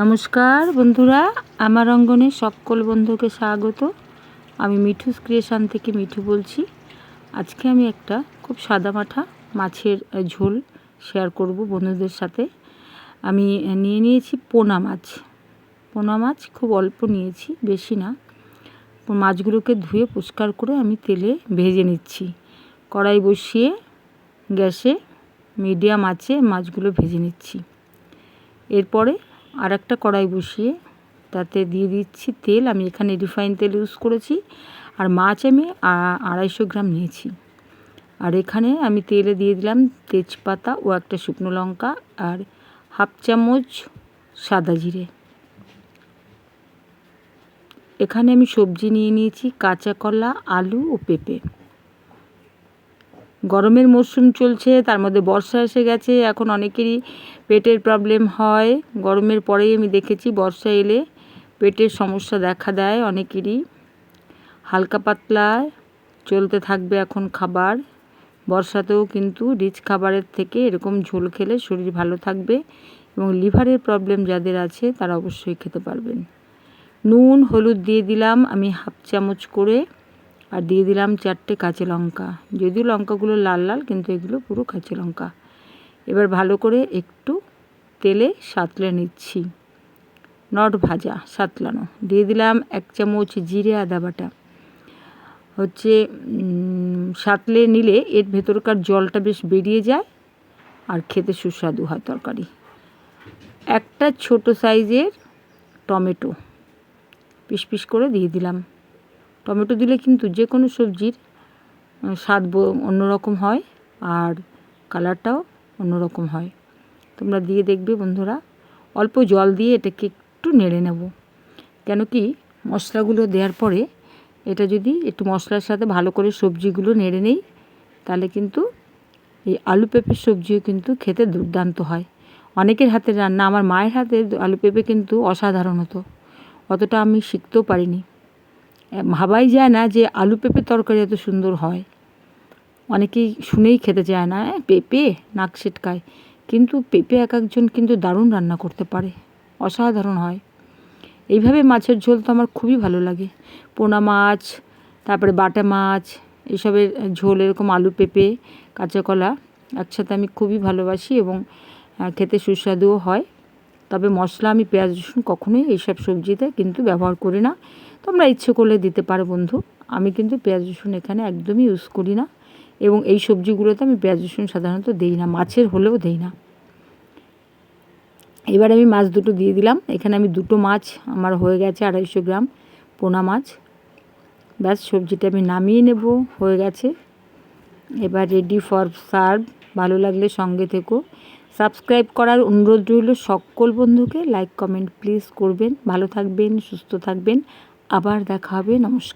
নমস্কার বন্ধুরা, আমার অঙ্গনে সকল বন্ধুকে স্বাগত। আমি মিঠুস ক্রিয়েশান থেকে মিঠু বলছি। আজকে আমি একটা খুব সাদামাঠা মাছের ঝোল শেয়ার করব বন্ধুদের সাথে। আমি নিয়ে নিয়েছি পোনা মাছ। পোনা মাছ খুব অল্প নিয়েছি, বেশি না। মাছগুলোকে ধুয়ে পরিষ্কার করে আমি তেলে ভেজে নিচ্ছি। কড়াই বসিয়ে গ্যাসে মিডিয়াম আছে মাছগুলো ভেজে নিচ্ছি। এরপরে আর একটা কড়াই বসিয়ে তাতে দিয়ে দিচ্ছি তেল। আমি এখানে রিফাইন তেল ইউজ করেছি আর মাছ আমি আড়াইশো গ্রাম নিয়েছি। আর এখানে আমি তেলে দিয়ে দিলাম তেজপাতা ও একটা শুকনো লঙ্কা আর হাফ চামচ সাদা জিরে। এখানে আমি সবজি নিয়ে নিয়েছি কাঁচা কলা, আলু ও পেঁপে। গরমের মরশুম চলছে, তার মধ্যে বর্ষা এসে গেছে, এখন অনেকেরই পেটের প্রবলেম হয়। গরমের পরেই আমি দেখেছি বর্ষা এলে পেটের সমস্যা দেখা দেয় অনেকেরই। হালকা পাতলা, চলতে থাকবে এখন খাবার। বর্ষাতেও কিন্তু রিচ খাবারের থেকে এরকম ঝোল খেলে শরীর ভালো থাকবে এবং লিভারের প্রবলেম যাদের আছে, তারা অবশ্যই খেতে পারবেন। নুন, হলুদ দিয়ে দিলাম, আমি হাফ চামচ করে। আর দিয়ে দিলাম চারটে কাঁচা লঙ্কা। যদিও লঙ্কাগুলো লাল লাল, কিন্তু এগুলো পুরো কাঁচা লঙ্কা। এবার ভালো করে একটু তেলে সাঁতলে নিচ্ছি। নট ভাজা, সাতলানো। দিয়ে দিলাম এক চামচ জিরে আদা বাটা। হচ্ছে সাঁতলে নিলে এর ভেতরকার জলটা বেশ বেরিয়ে যায় আর খেতে সুস্বাদু হয় তরকারি। একটা ছোট সাইজের টমেটো। পিস পিস করে দিয়ে দিলাম। টমেটো দিলে কিন্তু যে কোনো সবজির স্বাদ অন্যরকম হয় আর কালারটাও অন্যরকম হয়। তোমরা দিয়ে দেখবে বন্ধুরা। অল্প জল দিয়ে এটাকে একটু নেড়ে নেব। কেন কি মশলাগুলো দেওয়ার পরে এটা যদি একটু মশলার সাথে ভালো করে সবজিগুলো নেড়ে নেই, তাহলে কিন্তু এই আলু পেঁপের সবজিও কিন্তু খেতে দুর্দান্ত হয়। অনেকের হাতে রান্না, আমার মায়ের হাতে আলু পেঁপে কিন্তু অসাধারণ হতো। অতটা আমি শিখতেও পারিনি। ভাবাই যায় না যে আলু পেঁপে তরকারি এত সুন্দর হয়। অনেকেই শুনেই খেতে চায় না পেঁপে নাক ছিটকায়। কিন্তু পেঁপে এক একজন কিন্তু দারুণ রান্না করতে পারে, অসাধারণ হয়। এইভাবে মাছের ঝোল তো আমার খুবই ভালো লাগে। পোনা মাছ, তারপরে বাটা মাছ, এসবের ঝোল এরকম আলু পেঁপে কাঁচা কলা একসাথে আমি খুবই ভালোবাসি এবং খেতে সুস্বাদুও হয়। তবে মশলা আমি পেঁয়াজ, রসুন কখনোই এইসব সবজিতে কিন্তু ব্যবহার করি না। তোমরা ইচ্ছে করলে দিতে পারো বন্ধু। আমি কিন্তু পেঁয়াজ, রসুন এখানে একদমই ইউজ করি না এবং এই সবজিগুলোতে আমি পেঁয়াজ, রসুন সাধারণত দিই না, মাছের হলেও দিই না। এবার আমি মাছ দুটো দিয়ে দিলাম। এখানে আমি দুটো মাছ, আমার হয়ে গেছে আড়াইশো গ্রাম পোনা মাছ। ব্যাস, সবজিটা আমি নামিয়ে নেব, হয়ে গেছে। এবার রেডি ফর সার্ভ ভালো লাগলে সঙ্গে থেকো। সাবস্ক্রাইব করার অনুরোধ রইল সকল বন্ধুকে। লাইক কমেন্ট প্লিজ করবেন। ভালো থাকবেন, সুস্থ থাকবেন। আবার দেখা হবে। নমস্কার।